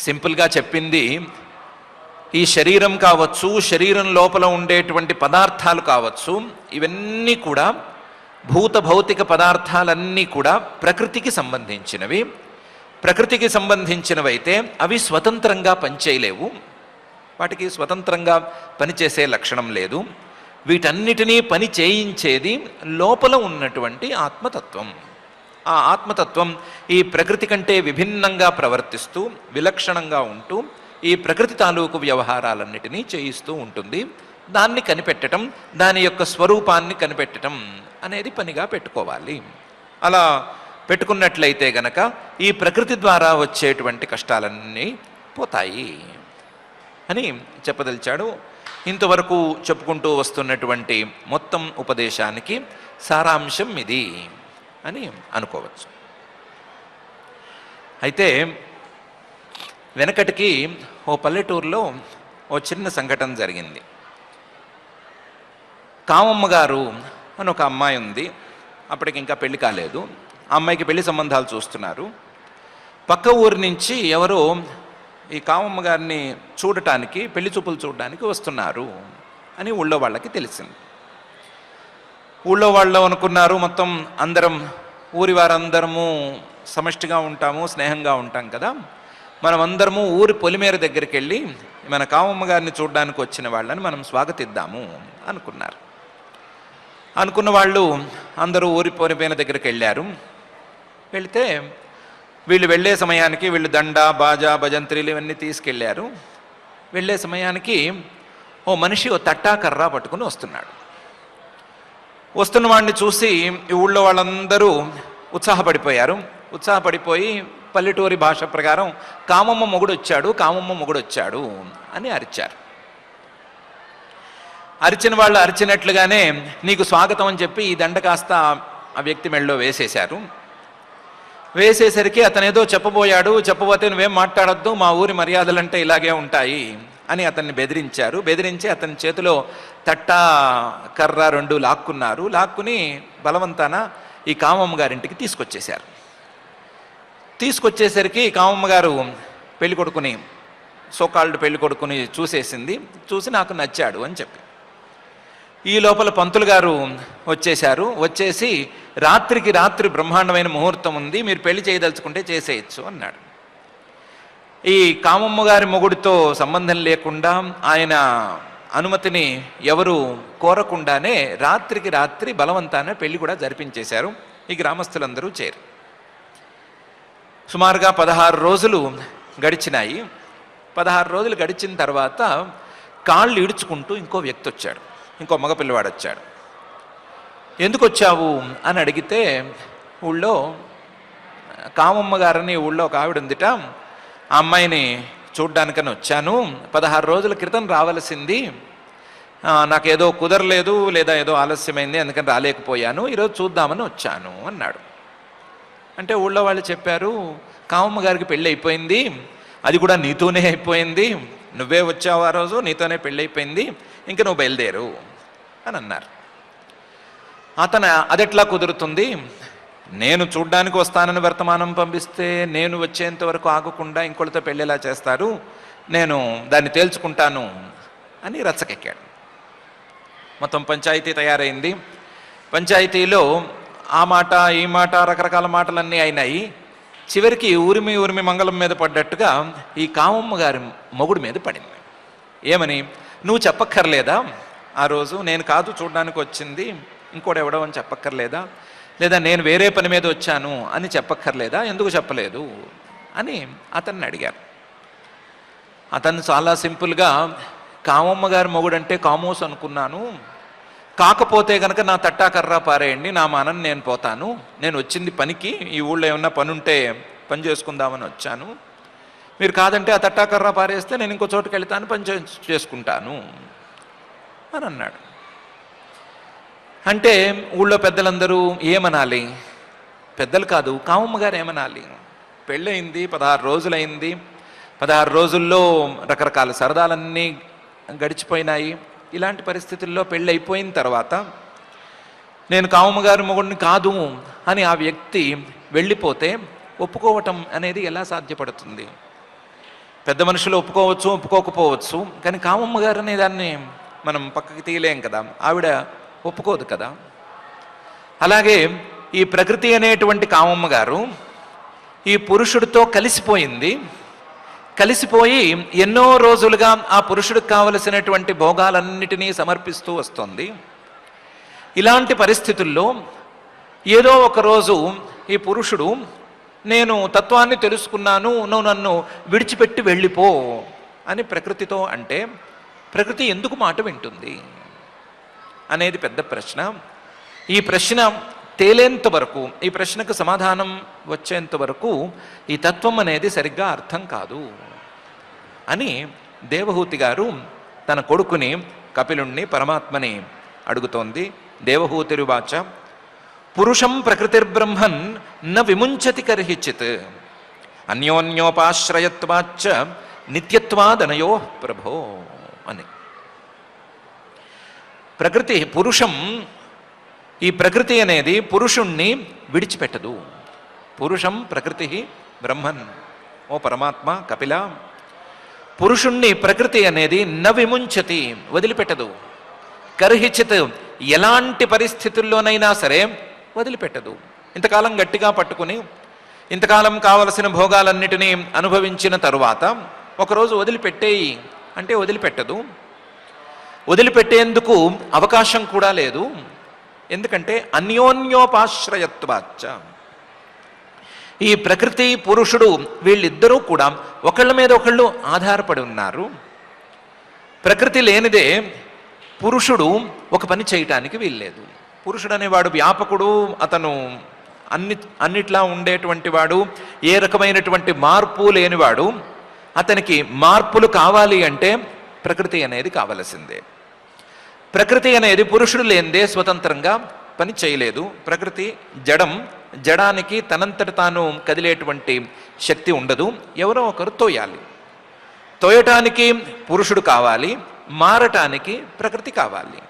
సింపుల్గా చెప్పింది ఈ శరీరం కావచ్చు శరీరం లోపల ఉండేటువంటి పదార్థాలు కావచ్చు ఇవన్నీ కూడా భూత భౌతిక పదార్థాలన్నీ కూడా ప్రకృతికి సంబంధించినవి. ప్రకృతికి సంబంధించినవైతే అవి స్వతంత్రంగా పనిచేయలేవు. వాటికి స్వతంత్రంగా పనిచేసే లక్షణం లేదు. వీటన్నిటినీ పని చేయించేది లోపల ఉన్నటువంటి ఆత్మతత్వం. ఆ ఆత్మతత్వం ఈ ప్రకృతి కంటే విభిన్నంగా ప్రవర్తిస్తూ విలక్షణంగా ఉంటూ ఈ ప్రకృతి తాలూకు వ్యవహారాలన్నిటినీ చేయిస్తూ ఉంటుంది. దాన్ని కనిపెట్టడం దాని యొక్క స్వరూపాన్ని కనిపెట్టడం అనేది పనిగా పెట్టుకోవాలి. అలా పెట్టుకున్నట్లయితే గనక ఈ ప్రకృతి ద్వారా వచ్చేటువంటి కష్టాలన్నీ పోతాయి అని చెప్పదలిచాడు. ఇంతవరకు చెప్పుకుంటూ వస్తున్నటువంటి మొత్తం ఉపదేశానికి సారాంశం ఇది. అని అనుకోవచ్చు. అయితే వెనకటికి ఓ పల్లెటూరులో ఓ చిన్న సంఘటన జరిగింది. కామమ్మ గారు అని ఒక అమ్మాయి ఉంది. అప్పటికి ఇంకా పెళ్ళి కాలేదు. ఆ అమ్మాయికి పెళ్ళి సంబంధాలు చూస్తున్నారు. పక్క ఊరి నుంచి ఎవరో ఈ కామమ్మ గారిని చూడటానికి పెళ్ళి చూపులు చూడటానికి వస్తున్నారు అని ఊళ్ళో వాళ్ళకి తెలిసింది. ఊళ్ళో వాళ్ళు అనుకున్నారు మొత్తం అందరం ఊరి వారందరము సమష్టిగా ఉంటాము స్నేహంగా ఉంటాం కదా. మనం అందరము ఊరి పొలిమేర దగ్గరికి వెళ్ళి మన కామమ్మ గారిని చూడడానికి వచ్చిన వాళ్ళని మనం స్వాగతిద్దాము అనుకున్నారు. అనుకున్న వాళ్ళు అందరూ ఊరి పొలిమేర దగ్గరికి వెళ్ళారు వెళితే వీళ్ళు వెళ్ళే సమయానికి వీళ్ళు దండ బాజా భజంత్రీలు ఇవన్నీ తీసుకెళ్ళారు. వెళ్ళే సమయానికి ఓ మనిషి ఓ తట్టాకర్ర పట్టుకుని వస్తున్నాడు. వస్తున్న వాడిని చూసి ఈ ఊళ్ళో వాళ్ళందరూ ఉత్సాహపడిపోయారు. ఉత్సాహపడిపోయి పల్లెటూరి భాష ప్రకారం కామమ్మ మొగుడు వచ్చాడు కామమ్మ మొగుడు వచ్చాడు అని అరిచారు. అరిచిన వాళ్ళు అరిచినట్లుగానే నీకు స్వాగతం అని చెప్పి ఈ దండ కాస్త ఆ వ్యక్తి మెళ్ళలో వేసేశారు. వేసేసరికి అతనేదో చెప్పబోయాడు చెప్పబోతే నువ్వేం మాట్లాడొద్దు మా ఊరి మర్యాదలంటే ఇలాగే ఉంటాయి అని అతన్ని బెదిరించారు. బెదిరించి అతని చేతిలో తట్ట కర్ర రెండు లాక్కున్నారు. లాక్కుని బలవంతాన ఈ కామమ్మ గారింటికి తీసుకొచ్చేశారు. తీసుకొచ్చేసరికి కామమ్మ గారు పెళ్ళి కొడుకుని సోకాళ్ళు పెళ్ళి కొడుకుని చూసేసింది. చూసి నాకు నచ్చాడు అని చెప్పి. ఈ లోపల పంతులు గారు వచ్చేశారు. వచ్చేసి రాత్రికి రాత్రి బ్రహ్మాండమైన ముహూర్తం ఉంది. మీరు పెళ్ళి చేయదలుచుకుంటే చేసేయచ్చు అన్నాడు. ఈ కామమ్మ గారి మొగుడితో సంబంధం లేకుండా ఆయన అనుమతిని ఎవరు కోరకుండానే రాత్రికి రాత్రి బలవంతాన పెళ్ళి కూడా జరిపించేశారు. ఈ గ్రామస్తులందరూ చేరు. సుమారుగా పదహారు రోజులు గడిచినాయి. పదహారు రోజులు గడిచిన తర్వాత కాళ్ళు ఇడుచుకుంటూ ఇంకో వ్యక్తి వచ్చాడు. ఇంకో మగ పిల్లవాడు వచ్చాడు. ఎందుకు వచ్చావు అని అడిగితే ఊళ్ళో కామమ్మ గారని ఊళ్ళో ఒక ఆవిడ ఉందిట ఆ అమ్మాయిని చూడ్డానికని వచ్చాను. పదహారు రోజుల క్రితం రావలసింది. నాకు నాకేదో కుదరలేదు లేదా ఏదో ఆలస్యమైంది అందుకని రాలేకపోయాను. ఈరోజు చూద్దామని వచ్చాను అన్నాడు. అంటే ఊళ్ళో వాళ్ళు చెప్పారు కామమ్మ గారికి పెళ్ళి అయిపోయింది. అది కూడా నీతోనే అయిపోయింది. నువ్వే వచ్చావు ఆ రోజు నీతోనే పెళ్ళి అయిపోయింది. ఇంక నువ్వు బయలుదేరు అని అన్నారు. అతను అదెట్లా కుదురుతుంది? నేను చూడ్డానికి వస్తానని వర్తమానం పంపిస్తే నేను వచ్చేంత వరకు ఆగకుండా ఇంకోళ్ళతో పెళ్ళేలా చేస్తారు. నేను దాన్ని తేల్చుకుంటాను అని రచ్చకెక్కాడు. మొత్తం పంచాయతీ తయారైంది. పంచాయతీలో ఆ మాట ఈ మాట రకరకాల మాటలన్నీ అయినాయి. చివరికి ఊరిమి ఊరిమి మంగళం మీద పడ్డట్టుగా ఈ కామమ్మ గారి మొగుడు మీద పడింది. ఏమని? నువ్వు చెప్పక్కర్లేదా? ఆ రోజు నేను కాదు చూడడానికి వచ్చింది. ఇంకోటి అని చెప్పక్కర్లేదా? లేదా నేను వేరే పని మీద వచ్చాను అని చెప్పక్కర్లేదా? ఎందుకు చెప్పలేదు? అని అతన్ని అడిగారు. అతను చాలా సింపుల్గా కామమ్మ గారి మొగుడంటే కామోస్ అనుకున్నాను. కాకపోతే కనుక నా తట్టాకర్రా పారేయండి నా మానం నేను పోతాను. నేను వచ్చింది పనికి ఈ ఊళ్ళో ఏమన్నా పని ఉంటే పని చేసుకుందామని వచ్చాను. మీరు కాదంటే ఆ తట్టాకర్రా పారేస్తే నేను ఇంకో చోటుకి వెళ్తాను పని చేసుకుంటాను. అని అన్నాడు. అంటే ఊళ్ళో పెద్దలందరూ ఏమనాలి? పెద్దలు కాదు కామమ్మ గారు ఏమనాలి? పెళ్ళయింది పదహారు రోజులైంది. పదహారు రోజుల్లో రకరకాల సరదాలన్నీ గడిచిపోయినాయి. ఇలాంటి పరిస్థితుల్లో పెళ్ళి అయిపోయిన తర్వాత నేను కామమ్మ గారి మొగుడిని కాదు అని ఆ వ్యక్తి వెళ్ళిపోతే ఒప్పుకోవటం అనేది ఎలా సాధ్యపడుతుంది? పెద్ద మనుషులు ఒప్పుకోవచ్చు ఒప్పుకోకపోవచ్చు కానీ కామమ్మ గారు అనే దాన్ని మనం పక్కకి తీయలేం కదా. ఆవిడ ఒప్పుకోదు కదా. అలాగే ఈ ప్రకృతి అనేటువంటి కామమ్మ గారు ఈ పురుషుడితో కలిసిపోయింది. కలిసిపోయి ఎన్నో రోజులుగా ఆ పురుషుడికి కావలసినటువంటి భోగాలన్నిటినీ సమర్పిస్తూ వస్తుంది. ఇలాంటి పరిస్థితుల్లో ఏదో ఒక రోజు ఈ పురుషుడు నేను తత్వాన్ని తెలుసుకున్నాను నువ్వు నన్ను విడిచిపెట్టి వెళ్ళిపో అని ప్రకృతితో అంటే ప్రకృతి ఎందుకు మాట వింటుంది? అనేది పెద్ద ప్రశ్న. ఈ ప్రశ్న తేలేంత వరకు ఈ ప్రశ్నకు సమాధానం వచ్చేంత వరకు ఈ తత్వం అనేది సరిగ్గా అర్థం కాదు అని దేవహూతి గారు తన కొడుకుని కపిలుణ్ణి పరమాత్మని అడుగుతోంది. దేవహూతిరువాచ పురుషం ప్రకృతిర్బ్రహ్మన్ న విముంచతి కర్హిచిత్. అన్యోన్యోపాశ్రయత్వాచ్చ నిత్యత్వాదనయో ప్రభో అని. ప్రకృతి పురుషం ఈ ప్రకృతి అనేది పురుషుణ్ణి విడిచిపెట్టదు. పురుషం ప్రకృతి బ్రహ్మన్ ఓ పరమాత్మ కపిల. పురుషుణ్ణి ప్రకృతి అనేది న విముంచతి వదిలిపెట్టదు. కర్హిచిత్ ఎలాంటి పరిస్థితుల్లోనైనా సరే వదిలిపెట్టదు. ఇంతకాలం గట్టిగా పట్టుకుని ఇంతకాలం కావలసిన భోగాలన్నిటినీ అనుభవించిన తరువాత ఒకరోజు వదిలిపెట్టేయి అంటే వదిలిపెట్టదు. వదిలిపెట్టేందుకు అవకాశం కూడా లేదు. ఎందుకంటే అన్యోన్యోపాశ్రయత్వాచ ఈ ప్రకృతి పురుషుడు వీళ్ళిద్దరూ కూడా ఒకళ్ళ మీద ఒకళ్ళు ఆధారపడి ఉన్నారు. ప్రకృతి లేనిదే పురుషుడు ఒక పని చేయటానికి వీల్లేదు. పురుషుడు అనేవాడు వ్యాపకుడు అతను అన్ని అన్నిట్లా ఉండేటువంటి వాడు ఏ రకమైనటువంటి మార్పు లేనివాడు అతనికి మార్పులు కావాలి అంటే ప్రకృతి అనేది కావలసిందే. ప్రకృతి అనేది పురుషుడు లేనిదే స్వతంత్రంగా పని చేయలేదు. ప్రకృతి జడం జడానికి తనంతట తాను కదిలేటువంటి శక్తి ఉండదు. ఎవరో ఒకరు తోయాలి. తోయటానికి పురుషుడు కావాలి మారటానికి ప్రకృతి కావాలి.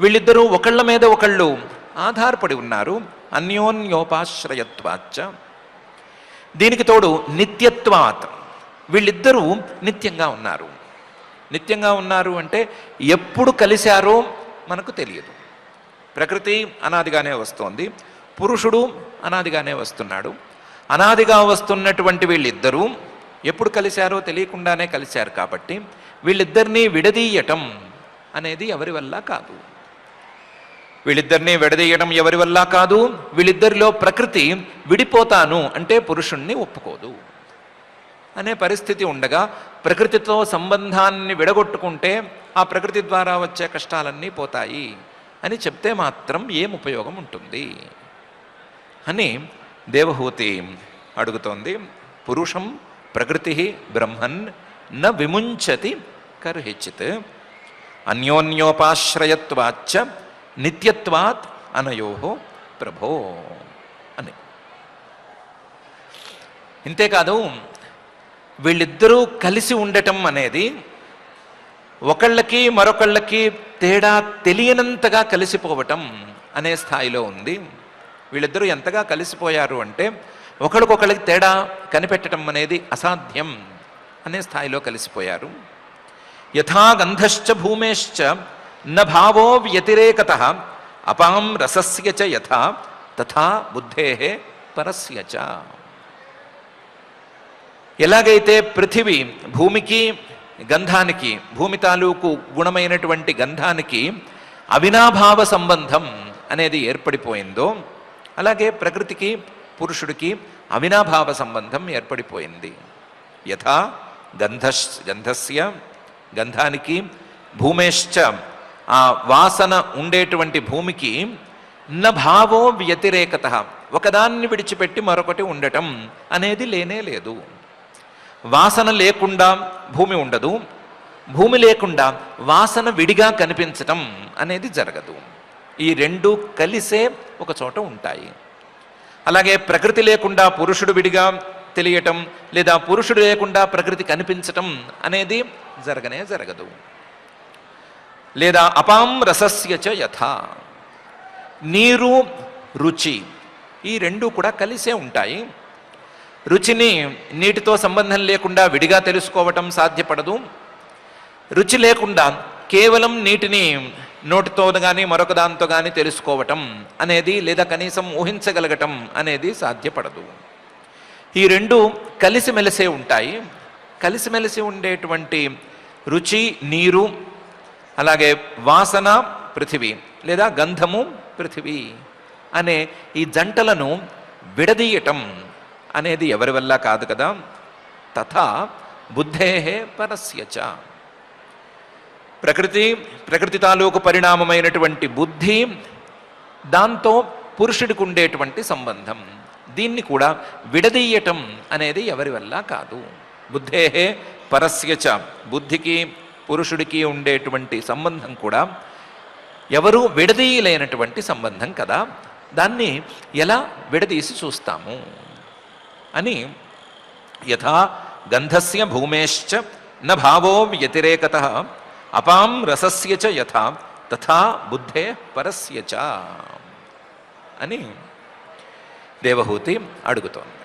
వీళ్ళిద్దరూ ఒకళ్ళ మీద ఒకళ్ళు ఆధారపడి ఉన్నారు. అన్యోన్యోపాశ్రయత్వాచ దీనికి తోడు నిత్యత్వాత్. వీళ్ళిద్దరూ నిత్యంగా ఉన్నారు. నిత్యంగా ఉన్నారు అంటే ఎప్పుడు కలిశారో మనకు తెలియదు. ప్రకృతి అనాదిగానే వస్తోంది. పురుషుడు అనాదిగానే వస్తున్నాడు. అనాదిగా వస్తున్నటువంటి వీళ్ళిద్దరూ ఎప్పుడు కలిశారో తెలియకుండానే కలిశారు కాబట్టి వీళ్ళిద్దరినీ విడదీయటం అనేది ఎవరి వల్ల కాదు. వీళ్ళిద్దరినీ విడదీయడం ఎవరి వల్ల కాదు? వీళ్ళిద్దరిలో ప్రకృతి విడిపోతాను అంటే పురుషుణ్ణి ఒప్పుకోదు. అనే పరిస్థితి ఉండగా ప్రకృతితో సంబంధాన్ని విడగొట్టుకుంటే ఆ ప్రకృతి ద్వారా వచ్చే కష్టాలన్నీ పోతాయి అని చెప్తే మాత్రం ఏం ఉపయోగం ఉంటుంది? అని దేవహూతి అడుగుతోంది. పురుషం ప్రకృతి బ్రహ్మన్ న విముంచతి కర్హిచిత్. అన్యోన్యోపాశ్రయత్వాచ్చ నిత్యత్వాత్ అనయో ప్రభో అని. ఇంతేకాదు వీళ్ళిద్దరూ కలిసి ఉండటం అనేది ఒకళ్ళకి మరొకళ్ళకి తేడా తెలియనంతగా కలిసిపోవటం అనే స్థాయిలో ఉంది. వీళ్ళిద్దరూ ఎంతగా కలిసిపోయారు అంటే ఒకరికొకళ్ళకి తేడా కనిపెట్టడం అనేది అసాధ్యం అనే స్థాయిలో కలిసిపోయారు. యథా గంధశ్చ భూమేశ్చ న భావో వ్యతిరేకత అపాం రసస్య చ యథా తథా బుద్ధే పరస్య చ. ఎలాగైతే పృథివీ భూమికి గంధానికి భూమి తాలూకు గుణమైనటువంటి గంధానికి అవినాభావ సంబంధం అనేది ఏర్పడిపోయిందో అలాగే ప్రకృతికి పురుషుడికి అవినాభావ సంబంధం ఏర్పడిపోయింది. యథా గంధస్ గంధస్య గంధానికి భూమేశ్చ ఆ వాసన ఉండేటువంటి భూమికి న భావో వ్యతిరేకత ఒకదాన్ని విడిచిపెట్టి మరొకటి ఉండటం అనేది లేనే లేదు. వాసన లేకుండా భూమి ఉండదు. భూమి లేకుండా వాసన విడిగా కనిపించటం అనేది జరగదు. ఈ రెండు కలిసే ఒక చోట ఉంటాయి. అలాగే ప్రకృతి లేకుండా పురుషుడు విడిగా తెలియటం లేదా పురుషుడు లేకుండా ప్రకృతి కనిపించటం అనేది జరగనే జరగదు. లేదా అపాం రసస్య చ యథ. నీరు రుచి ఈ రెండు కూడా కలిసే ఉంటాయి. రుచిని నీటితో సంబంధం లేకుండా విడిగా తెలుసుకోవటం సాధ్యపడదు. రుచి లేకుండా కేవలం నీటిని నోటితో కానీ మరొక దాంతో కానీ తెలుసుకోవటం అనేది లేదా కనీసం ఊహించగలగటం అనేది సాధ్యపడదు. ఈ రెండు కలిసిమెలిసే ఉంటాయి. కలిసిమెలిసి ఉండేటువంటి రుచి నీరు అలాగే వాసన పృథివీ లేదా గంధము పృథివీ అనే ఈ జంటలను విడదీయటం అనేది ఎవరి వల్ల కాదు కదా? తథా బుద్ధే పరస్యచ ప్రకృతి ప్రకృతి తాలూకు పరిణామమైనటువంటి బుద్ధి దాంతో పురుషుడికి ఉండేటువంటి సంబంధం. దీన్ని కూడా విడదీయటం అనేది ఎవరి వల్ల కాదు. బుద్ధే పరస్యచ బుద్ధికి పురుషుడికి ఉండేటువంటి సంబంధం కూడా ఎవరు విడదీయలేనటువంటి సంబంధం కదా? దాన్ని ఎలా విడదీసి చూస్తాము? అని యథా గంధస్య భూమేశ్చ న భావో వ్యతిరేకత అపాం రసస్య చ యథా తథా బుద్ధే పరస్య చ అని దేవహూతి అడుగుతోంది.